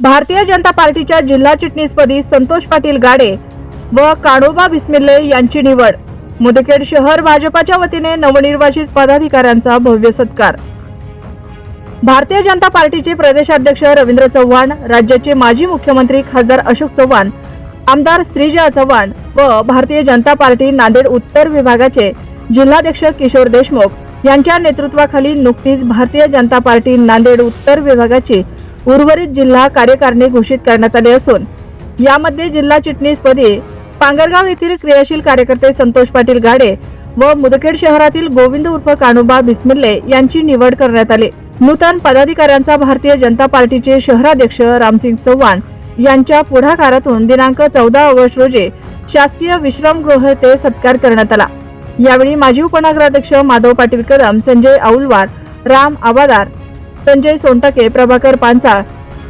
भारतीय जनता पार्टीच्या जिल्हा चिटणीसपदी संतोष पाटील गाडे व काणोबा बिस्मिल्ले यांची निवड. मुदखेड शहर भाजपाच्या वतीने नवनिर्वाचित पदाधिकाऱ्यांचा भव्य सत्कार. भारतीय जनता पार्टीचे प्रदेशाध्यक्ष रवींद्र चव्हाण राज्याचे माजी मुख्यमंत्री खासदार अशोक चव्हाण आमदार श्रीजा चव्हाण व भारतीय जनता पार्टी नांदेड उत्तर विभागाचे जिल्हाध्यक्ष किशोर देशमुख यांच्या नेतृत्वाखाली नुकतीच भारतीय जनता पार्टी नांदेड उत्तर विभागाची उर्वरित जिल्हा कार्यकारिणी घोषित करण्यात आली असून यामध्ये जिल्हा चिटणीसपदी पांगरगाव येथील क्रियाशील कार्यकर्ते संतोष पाटील गाडे व मुदखेड शहरातील गोविंद उर्फ कान्होबा बिस्मिल्ले यांची निवड करण्यात आली. नूतन पदाधिकाऱ्यांचा भारतीय जनता पार्टीचे शहराध्यक्ष रामसिंग चव्हाण यांच्या पुढाकारातून दिनांक चौदा ऑगस्ट रोजी शासकीय विश्रामगृह ते सत्कार करण्यात आला. यावेळी माजी उपनगराध्यक्ष माधव पाटील कदम संजय औलवार राम आबादार संजय सोनटके प्रभाकर पांचाळ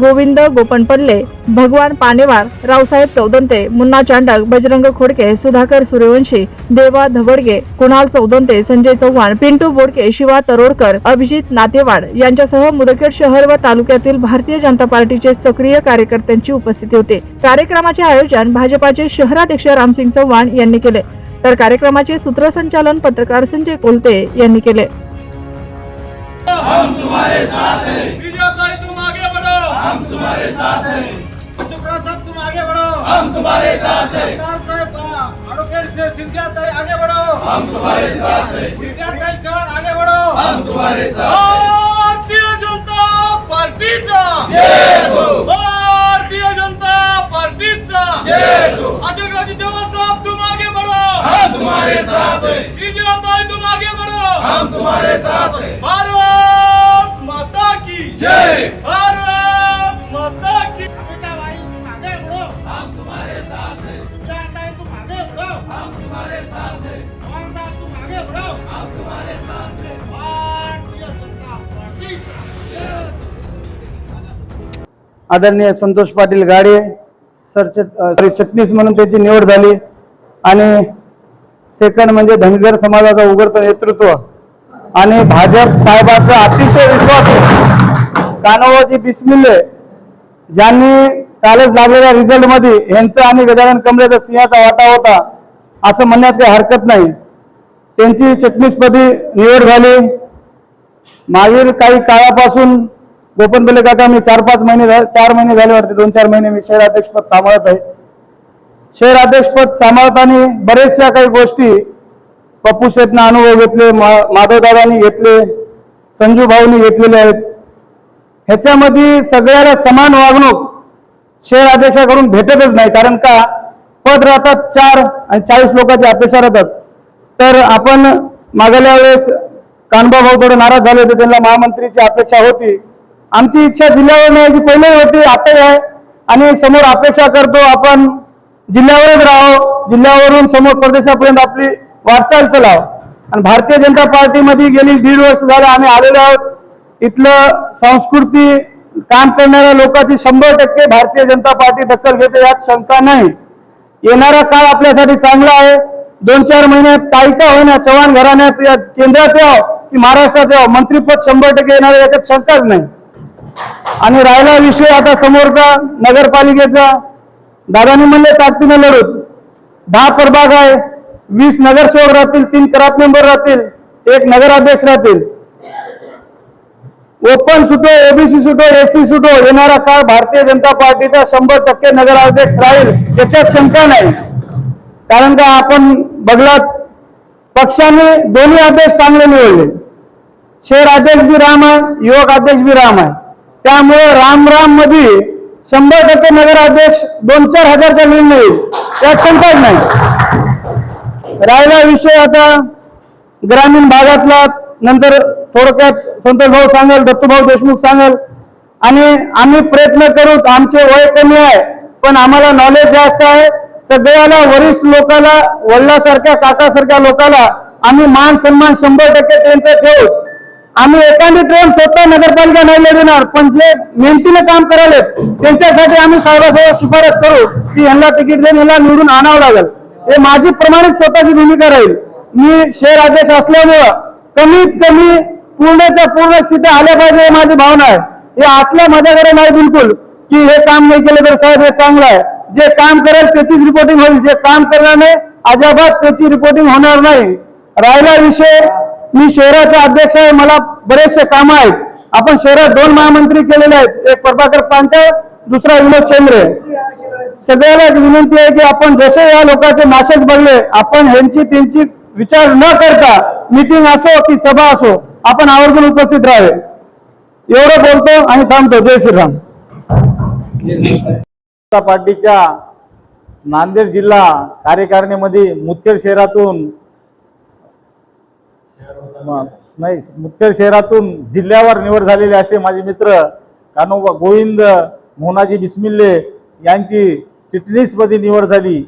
गोविंद गोपनपल्ले भगवान पानेवार रावसाहेब चौदंते मुन्ना चांडक बजरंग खोडके सुधाकर सूर्यवंशी देवा धवडगे कुणाल चौदंते संजय चव्हाण पिंटू बोडके शिवा तरोडकर अभिजित नातेवाड यांच्यासह मुदखेड शहर व तालुक्यातील भारतीय जनता पार्टीचे सक्रिय कार्यकर्त्यांची उपस्थिती होती. कार्यक्रमाचे आयोजन भाजपाचे शहराध्यक्ष रामसिंग चव्हाण यांनी केले. तर कार्यक्रमाचे सूत्रसंचालन पत्रकार संजय कोलते यांनी केले. हम तुम्हारे साथ हैं। श्रीजाताई तुम आगे बढ़ो। हम तुम्हारे साथ हैं। शुक्रा साहब तुम आगे बढ़ो। हम तुम्हारे साथ हैं। साहब एडवोकेट से सिंधियाताई आगे बढ़ो। हम तुम्हारे साथ हैं। सिंधियाताई चौहान आगे बढ़ो। हम तुम्हारे साथ हैं। भारतीय जनता भारतीय जनता पार्टीचा जय असो अशोकराजी चव्हाण साहब तुम आगे बढ़ो। हम तुम्हारे साथ हैं। श्रीजाताई तुम आगे बढ़ो। हम तुम्हारे साथ हैं। भारत की जय भारत माता की हम तुम्हारे साथ हैं। हम तुम्हारे साथ हैं। हम तुम्हारे साथ हैं। आदरणीय संतोष पाटील गाडे सरच सॉरी चटणीस म्हणून त्याची निवड झाली. आणि सेकंड म्हणजे धनगर समाजाचं उघडतं नेतृत्व. आणि भाजप साहेबाचा अतिशय विश्वास कानोबाजी बिस्मिल्ले ज्यांनी कालच लागलेल्या रिझल्टमध्ये यांचं आणि गजानन कमरेचा सिंहाचा वाटा होता असं म्हणण्यात काही हरकत नाही. त्यांची चटणीसपदी निवड झाली. मागील काही काळापासून गोपन बेले काका मी चार पाच महिने झा- चार महिने झाले वाटते दोन चार महिने मी शहराध्यक्षपद सांभाळत आहे. शहराध्यक्षपद सांभाळताना बरेचशा काही गोष्टी पप्पू शेठनं अनुभव घेतले मा- माधवदादांनी घेतले संजू भाऊनी घेतलेले आहेत. ह्याच्यामध्ये सगळ्याला समान वागणूक शहर अध्यक्षाकडून भेटतच नाही. कारण का? पद राहतात चार आणि चाळीस लोकांची अपेक्षा राहतात. तर आपण मागल्या वेळेस कानबा भाऊ थोडे नाराज झाले होते. त्यांना महामंत्रीची अपेक्षा होती. आमची इच्छा जिल्ह्यावर न्यायची पहिलेही होती आताही आहे. आणि समोर अपेक्षा करतो आपण जिल्ह्यावरच राहो जिल्ह्यावरून समोर प्रदेशापर्यंत आपली वाटचाल चलाव. आणि भारतीय जनता पार्टीमध्ये गेली दीड वर्ष झालं आम्ही आलेलो आहोत. इथलं संस्कृती काम करणाऱ्या लोकांची शंभर टक्के भारतीय जनता पार्टी दखल घेते यात शंका नाही. येणारा काळ आपल्यासाठी चांगला आहे. दोन चार महिन्यात काही का होईना चव्हाण घराण्यात या केंद्रात यावं की महाराष्ट्रात यावं मंत्रीपद शंभर टक्के येणार याच्यात शंकाच नाही. आणि राहिला विषय आता समोरचा नगरपालिकेचा. दादानी म्हणले ताकदीने लढूत दहा प्रभाग आहे. वीस नगरसेवक राहतील तीन क्राफ्ट मेंबर राहतील एक नगराध्यक्ष राहतील. ओपन सुटो ओबीसी सुटो एससी सुटो येणारा काळ भारतीय जनता पार्टीचा शंभर टक्के नगराध्यक्ष राहील याच्यात शंका नाही. कारण का आपण बघलात पक्षाने दोन्ही अध्यक्ष चांगले निवडले. शहर अध्यक्ष बी राम आहे युवक अध्यक्ष बी राम आहे. त्यामुळे राम राममध्ये शंभर टक्के नगराध्यक्ष दोन चार हजारचा निर्णय येईल. यात शंकाच नाही. राहिला विषय आता ग्रामीण भागातला नंतर थोडक्यात संतोष भाऊ सांगेल दत्तूभाऊ देशमुख सांगेल. आणि आम्ही प्रयत्न करू आमचे वय कमी आहे पण आम्हाला नॉलेज जास्त आहे. सगळ्याला वरिष्ठ लोकाला वडिलासारख्या काकासारख्या लोकाला आम्ही मान सन्मान शंभर टक्के त्यांचं ठेवू. आम्ही एखादी ट्रेन स्वतः नगरपालिका नाही लढवणार पण जे मेहनतीने काम करायले त्यांच्यासाठी आम्ही साहेबासोबत शिफारस करू की यांना तिकीट देऊन यांना निवडून आणावं लागेल. हे माझी प्रमाणित स्वतःची भूमिका राहील. मी शहर अध्यक्ष असल्यामुळं कमीत कमी पूर्णच्या पूर्ण सीटा आल्या पाहिजे ही माझी भावना आहे. हे असल्या माझ्याकडे नाही बिलकुल की हे काम नाही केलं तर साहेब हे चांगलं आहे. जे काम करेल त्याचीच रिपोर्टिंग होईल. जे काम करणार नाही अजाबात त्याची रिपोर्टिंग होणार नाही. राहिला विषय मी शहराचा अध्यक्ष आहे मला बरेचसे कामं आहेत. आपण शहरात दोन महामंत्री केलेले आहेत. एक प्रभाकर पांचाळ दुसरा विनोद चंद्रे. सगळ्याला एक विनंती आहे की आपण जसे या लोकांचे मॅसेज बघले आपण ह्यांची त्यांची विचार न करता मीटिंग असो की सभा असो आपण आवर्जून उपस्थित राहावे. एवढं बोलतो आणि थांबतो. जय श्रीराम. जनता पार्टीच्या नांदेड जिल्हा कार्यकारिणीमध्ये मुदखेड शहरातून नाही मुदखेड शहरातून जिल्ह्यावर निवड झालेले असे माझे मित्र कानोबा गोविंद मोहनाजी बिस्मिल्ले यांची चिटणीसमध्ये निवड झाली.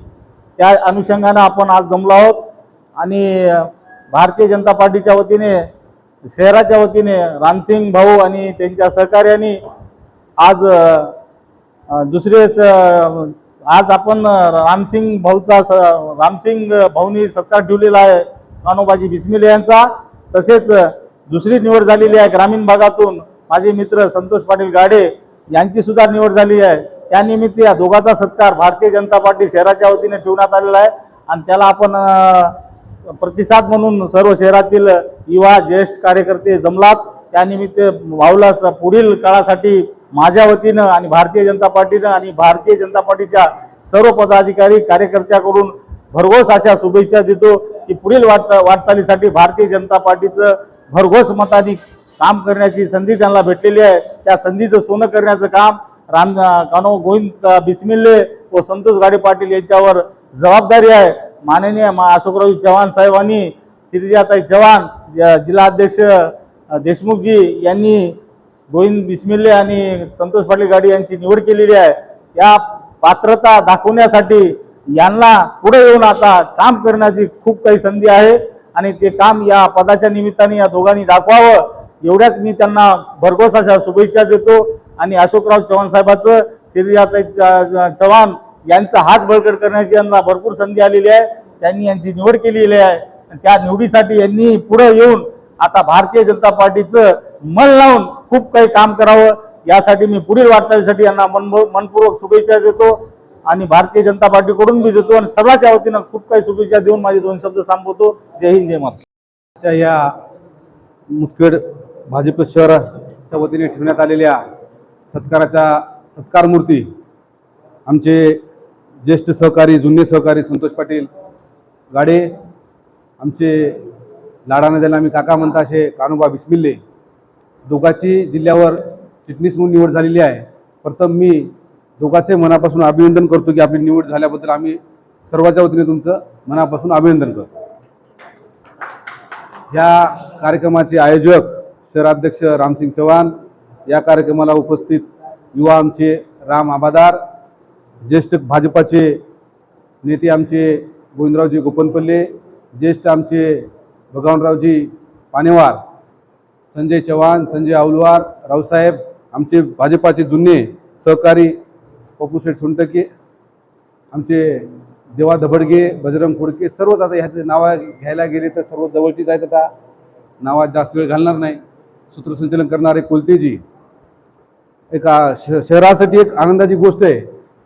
त्या अनुषंगानं आपण आज जमलो आहोत. आणि भारतीय जनता पार्टीच्या वतीने शहराच्या वतीने रामसिंग भाऊ आणि त्यांच्या सहकार्याने आज दुसरे स- आज आपण रामसिंग भाऊचा स- रामसिंग भाऊनी सत्कार ठेवलेला आहे कानोबाजी बिस्मिले यांचा. तसेच दुसरी निवड झालेली आहे ग्रामीण भागातून माझे मित्र संतोष पाटील गाडे यांची सुद्धा निवड झाली आहे. त्यानिमित्त या दोघांचा सत्कार भारतीय जनता पार्टी शहराच्या वतीने ठेवण्यात आलेला आहे. आणि त्याला आपण प्रतिसाद म्हणून सर्व शहरातील युवा ज्येष्ठ कार्यकर्ते जमलात. त्यानिमित्त भाऊला पुढील काळासाठी माझ्या वतीनं आणि भारतीय जनता पार्टीनं आणि भारतीय जनता पार्टीच्या सर्व पदाधिकारी कार्यकर्त्याकडून भरघोस अशा शुभेच्छा देतो की पुढील वाटचा वाटचालीसाठी भारतीय जनता पार्टीचं भरघोस मताधिक काम करण्याची संधी त्यांना भेटलेली आहे. त्या संधीचं सोनं करण्याचं काम राम कानो गोविंद बिस्मिल्ले व संतोष गाडे पाटील यांच्यावर जबाबदारी आहे. माननीय मा- अशोकराव चव्हाण साहेबांनी श्रीजाताई चव्हाण जिल्हाध्यक्ष देशमुखजी यांनी गोविंद बिस्मिल्ले आणि संतोष पाटील गाडी यांची निवड केलेली आहे. त्या पात्रता दाखवण्यासाठी यांना पुढे येऊन आता काम करण्याची खूप काही संधी आहे आणि ते काम या पदाच्या निमित्ताने या दोघांनी दाखवावं. एवढ्याच मी त्यांना भरघोस अशा शुभेच्छा देतो आणि अशोकराव चव्हाण साहेबाचं श्रीजाताई च- चव्हाण यांचा हात बळकट करण्याची यांना भरपूर संधी आलेली आहे. त्यांनी यांची निवड केलेली आहे. आणि त्या निवडीसाठी यांनी पुढे येऊन आता भारतीय जनता पार्टीचं मन लावून खूप काही काम करावं. यासाठी मी पुढील वाटचालीसाठी यांना मन मनपूर्वक शुभेच्छा देतो आणि भारतीय जनता पार्टीकडून मी देतो आणि सर्वांच्या वतीनं खूप काही शुभेच्छा देऊन माझे दोन शब्द संपवतो जय हिंद जय महाराष्ट्र. या मुदखेड भाजप शहराच्या वतीने ठेवण्यात आलेल्या सत्काराच्या सत्कार मूर्ती आमचे ज्येष्ठ सहकारी जुने सहकारी संतोष पाटील. गाडे आमचे लाडाने ज्याला आम्ही काका म्हणता असे कानोबा बिस्मिल्ले. दोघाची जिल्ह्यावर चिटणीस म्हणून निवड झालेली आहे. प्रथम मी दोघाचे मनापासून अभिनंदन करतो की आपली निवड झाल्याबद्दल आम्ही सर्वांच्या वतीने तुमचं मनापासून अभिनंदन करतो. या कार्यक्रमाचे आयोजक शहराध्यक्ष रामसिंग चव्हाण या कार्यक्रमाला उपस्थित युवा आमचे राम आबादार ज्येष्ठ भाजपाचे नेते आमचे गोविंदरावजी गोपनपल्ले ज्येष्ठ आमचे भगवानरावजी पानेवार संजय चव्हाण संजय औलवार रावसाहेब आमचे भाजपाचे जुने सहकारी पप्पूशेठ सोनटके आमचे देवा धबडगे बजरंग खोडके सर्वच आता ह्याचे नावं घ्यायला गेले तर सर्व जवळचीच आहेत आता. नावात जास्त वेळ घालणार नाही. सूत्रसंचलन करणारे कोलतेजी एका श शहरासाठी एक आनंदाची गोष्ट आहे.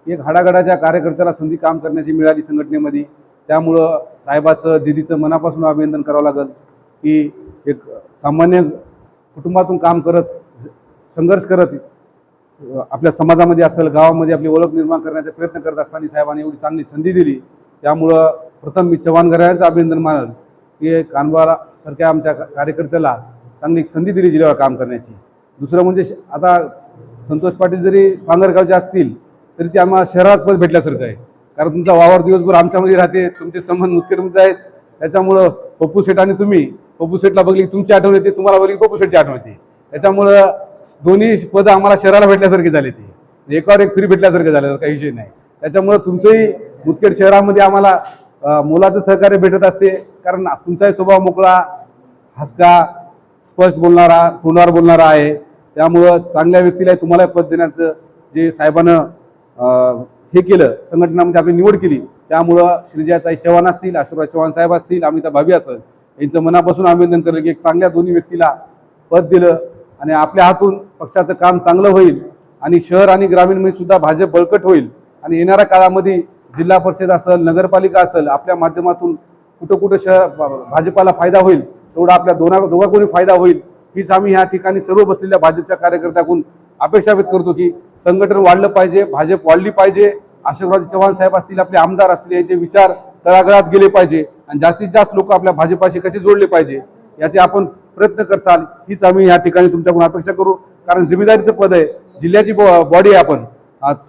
एक हाडागडाच्या कार्यकर्त्याला संधी काम करण्याची मिळाली संघटनेमध्ये. त्यामुळं साहेबाचं दिदीचं मनापासून अभिनंदन करावं लागेल की एक सामान्य कुटुंबातून काम करत संघर्ष करत आपल्या समाजामध्ये असेल गावामध्ये आपली ओळख निर्माण करण्याचा प्रयत्न करत असताना साहेबांनी एवढी चांगली संधी दिली. त्यामुळं प्रथम मी चव्हाण घराण्याचं अभिनंदन मानल. की कानबाला सारख्या आमच्या का- कार्यकर्त्याला चांगली संधी दिली जिल्ह्यावर काम करण्याची. दुसरं म्हणजे श- आता संतोष पाटील जरी पांगरगावचे असतील तरी ते आम्हाला शहरात पद भेटल्यासारखं आहे. कारण तुमचा वावर दिवसभर आमच्यामध्ये राहते तुमचे संबंध मुतखेडमध्ये आहेत. त्याच्यामुळं पप्पू सेठ आणि तुम्ही पप्पू सेठला बघली तुमची आठवण येते तुम्हाला बघली पप्पू शेठची आठवण येते. त्याच्यामुळं दोन्ही पदं आम्हाला शहराला भेटल्यासारखी झाली ती. एकावर एक फ्री भेटल्यासारखं झालं काही विषय नाही. त्याच्यामुळं तुमचंही मुतखेड शहरामध्ये आम्हाला मुलाचं मोलाचं सहकार्य भेटत असते. कारण तुमचाही स्वभाव मोकळा हसका स्पष्ट बोलणारा तोंडावर बोलणारा आहे. त्यामुळं चांगल्या व्यक्तीला तुम्हाला पद देण्याचं जे साहेबानं हे केलं संघटनामध्ये आपली निवड केली. त्यामुळं श्रीजाताई चव्हाण असतील आशीर्वाद चव्हाण साहेब असतील अमिता भाभी असेल यांचं मनापासून अभिनंदन केलं की एक चांगल्या दोन्ही व्यक्तीला पद दिलं आणि आपल्या हातून पक्षाचं काम चांगलं होईल आणि शहर आणि ग्रामीणमध्ये सुद्धा भाजप बळकट होईल. आणि येणाऱ्या काळामध्ये जिल्हा परिषद असेल नगरपालिका असेल आपल्या माध्यमातून कुठं कुठं शहर भाजपाला फायदा होईल तेवढा आपल्या दोना दोघा कोणी फायदा होईल. हीच आम्ही ह्या ठिकाणी सर्व बसलेल्या भाजपच्या कार्यकर्त्याकडून अपेक्षा व्यक्त करतो की संघटन वाढलं पाहिजे भाजप वाढली पाहिजे. अशोकराव चव्हाण साहेब असतील आपले आमदार असतील यांचे विचार तळागळात गेले पाहिजे. आणि जास्तीत जास्त लोक आपल्या भाजपाशी कसे जोडले पाहिजे याचे आपण प्रयत्न करसाल हीच आम्ही या ठिकाणी तुमच्याकडून अपेक्षा करू. कारण जिम्मेदारीचं पद आहे जिल्ह्याची बॉडी आहे आपण.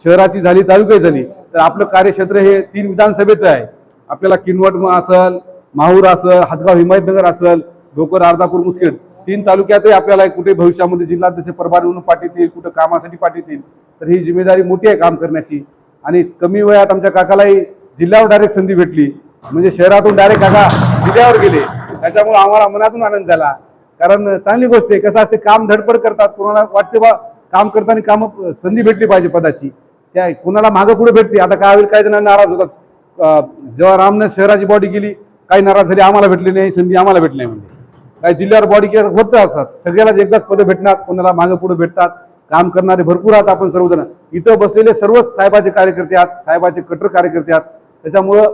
शहराची झाली तालुक्याची झाली तर आपलं कार्यक्षेत्र हे तीन विधानसभेचं आहे. आपल्याला किनवट असल माहूर असल हातगाव हिमायतनगर असल भोकर अर्धापूर मुदखेड. तीन तालुक्यातही आपल्याला कुठे भविष्यामध्ये जिल्हाध्यक्ष प्रभारी म्हणून पाठवतील कुठं कामासाठी पाठवतील तर ही जिम्मेदारी मोठी आहे काम करण्याची. आणि कमी वयात आमच्या काकालाही जिल्ह्यावर डायरेक्ट संधी भेटली. म्हणजे शहरातून डायरेक्ट काका जिल्ह्यावर गेले. त्याच्यामुळे आम्हाला मनातून आनंद झाला. कारण चांगली गोष्ट आहे कसं असते काम धडपड करतात. कोणाला वाटते बा काम करताना काम संधी भेटली पाहिजे पदाची. त्या कोणाला मागं पुढे भेटते आता काय होईल काही जण नाराज होतात. जेव्हा रामने शहराची बॉडी गेली काही नाराज झाली आम्हाला भेटली नाही संधी आम्हाला भेटली नाही. म्हणजे काही जिल्ह्यावर बॉडी केस होत असतात. सगळ्यालाच एकदाच पदं भेटणार कोणाला मागं पुढे भेटतात काम करणारे भरपूर आहात आपण सर्वजण. इथं बसलेले सर्वच साहेबाचे कार्यकर्ते आहात साहेबाचे कट्टर कार्यकर्ते आहात. त्याच्यामुळं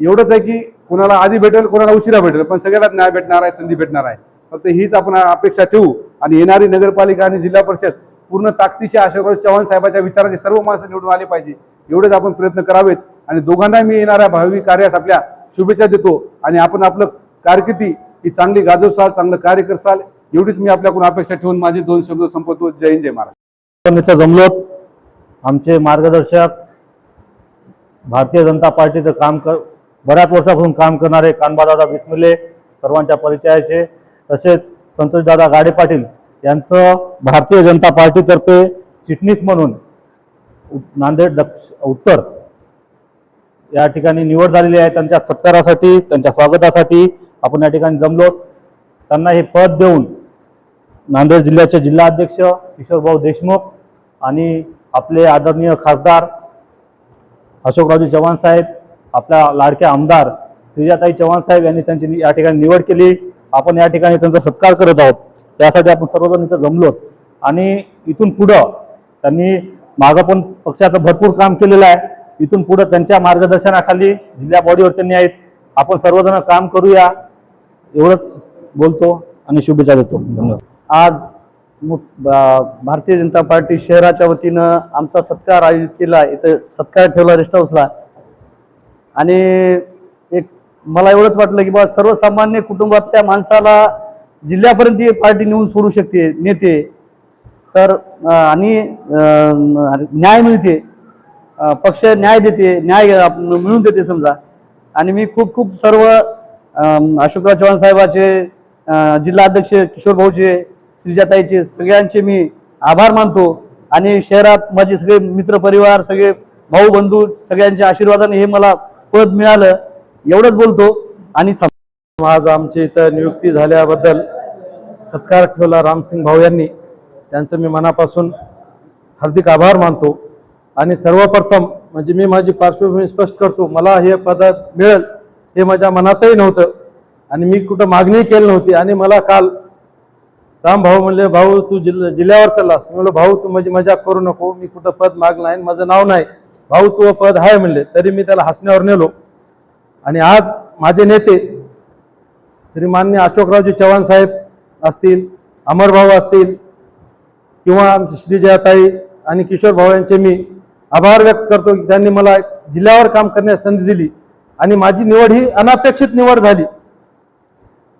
एवढंच आहे की कोणाला आधी भेटेल कोणाला उशिरा भेटेल पण सगळ्याला न्याय भेटणार आहे संधी भेटणार आहे. फक्त हीच आपण अपेक्षा ठेवू आणि येणारी नगरपालिका आणि जिल्हा परिषद पूर्ण ताकदीच्या अशोकराव चव्हाण साहेबाच्या विचाराचे सर्व माणसं निवडून आले पाहिजे. एवढेच आपण प्रयत्न करावेत आणि दोघांना मी येणाऱ्या भावी कार्यास आपल्या शुभेच्छा देतो आणि आपण आपलं कारकिर्दी ही चांगली गाजवसाल चांगलं कार्य करसाल एवढीच मी आपल्याकडून अपेक्षा ठेवून माझे दोन शब्द संपवतो. जय हिंद जय महाराज आपण इथं जमलोत आमचे मार्गदर्शक भारतीय जनता पार्टीचं काम कर बऱ्याच वर्षापासून काम करणारे कानबादादा बिस्मिले सर्वांच्या परिचयाचे तसेच संतोषदादा गाडे पाटील यांचं भारतीय जनता पार्टीतर्फे चिटणीस म्हणून नांदेड दक्ष उत्तर या ठिकाणी निवड झालेली आहे. त्यांच्या सत्कारासाठी त्यांच्या स्वागतासाठी आपण या ठिकाणी जमलो. त्यांना हे पद देऊन नांदेड जिल्ह्याचे जिल्हा अध्यक्ष किशोरभाऊ देशमुख आणि आपले आदरणीय खासदार अशोकरावजी चव्हाण साहेब आपल्या लाडक्या आमदार श्रीजाताई चव्हाण साहेब यांनी त्यांची या ठिकाणी निवड केली. आपण या ठिकाणी त्यांचा सत्कार करत आहोत. त्यासाठी आपण सर्वजण इथं जमलोत आणि इथून पुढं त्यांनी मागं पण पक्षाचं भरपूर काम केलेलं आहे. इथून पुढं त्यांच्या मार्गदर्शनाखाली जिल्हा बॉडीवर त्यांनी आहेत. आपण सर्वजण काम करूया. एवढंच बोलतो आणि शुभेच्छा देतो. धन्यवाद. आज बा- भारतीय जनता पार्टी शहराच्या वतीनं आमचा सत्कार आयोजित केला इथं सत्कार ठेवला रेस्ट हाऊसला. आणि एक मला एवढंच वाटलं की बा सर्वसामान्य कुटुंबातल्या माणसाला जिल्ह्यापर्यंत ही पार्टी नेऊन सोडू शकते नेते. तर आणि न्याय मिळते. पक्ष न्याय देते न्याय मिळून देते समजा. आणि मी खूप खूप सर्व अशोकराव चव्हाण साहेबाचे जिल्हा अध्यक्ष किशोर भाऊचे श्रीजाताईचे सगळ्यांचे मी आभार मानतो. आणि शहरात माझे सगळे मित्र परिवार सगळे भाऊ बंधू सगळ्यांच्या आशीर्वादाने हे मला पद मिळालं. एवढंच बोलतो. आणि आज आमच्या इथं नियुक्ती झाल्याबद्दल सत्कार ठेवला रामसिंग भाऊ यांनी. त्यांचं मी मनापासून हार्दिक आभार मानतो. आणि सर्वप्रथम म्हणजे मी माझी पार्श्वभूमी स्पष्ट करतो मला हे पद मिळेल. हे माझ्या मनातही नव्हतं. आणि मी कुठं मागणी केली नव्हती. आणि मला काल राम भाऊ म्हणले भाऊ तू जिल्हा जिल्ह्यावर चाललास. मी म्हणलं भाऊ तू माझी मजाक करू नको. मी कुठं पद मागलं नाही माझं नाव नाही. भाऊ तू पद आहे म्हणले. तरी मी त्याला हसण्यावर नेलो. आणि आज माझे नेते श्रीमान्य अशोकरावजी चव्हाण साहेब असतील अमरभाऊ असतील किंवा आमचे श्रीजयाताई आणि किशोर भाऊ यांचे मी आभार व्यक्त करतो की त्यांनी मला जिल्ह्यावर काम करण्यास संधी दिली. आणि माझी निवड ही अनपेक्षित निवड झाली.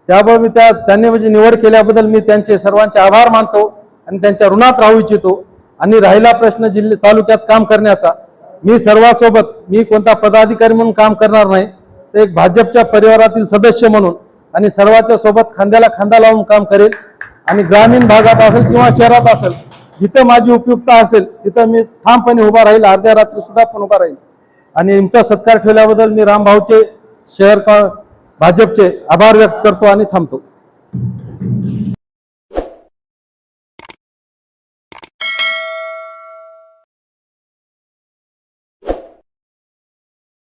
त्यामुळे मी त्या त्यांनी म्हणजे निवड केल्याबद्दल मी त्यांचे सर्वांचे आभार मानतो आणि त्यांच्या ऋणात राहू इच्छितो. आणि राहिला प्रश्न जिल्हे तालुक्यात काम करण्याचा मी सर्वांसोबत मी कोणता पदाधिकारी म्हणून काम करणार नाही तर एक भाजपच्या परिवारातील सदस्य म्हणून आणि सर्वांच्या सोबत खांद्याला खांदा लावून काम करेल आणि ग्रामीण भागात असेल किंवा शहरात असेल जिथं माझी उपयुक्तता असेल तिथं मी ठामपणे उभा राहील अर्ध्या रात्री सुद्धा पण उभा राहील. आणि इमचा सत्कार ठेवल्याबद्दल मी रामभाऊचे शहर का भाजपचे आभार व्यक्त करतो आणि थांबतो.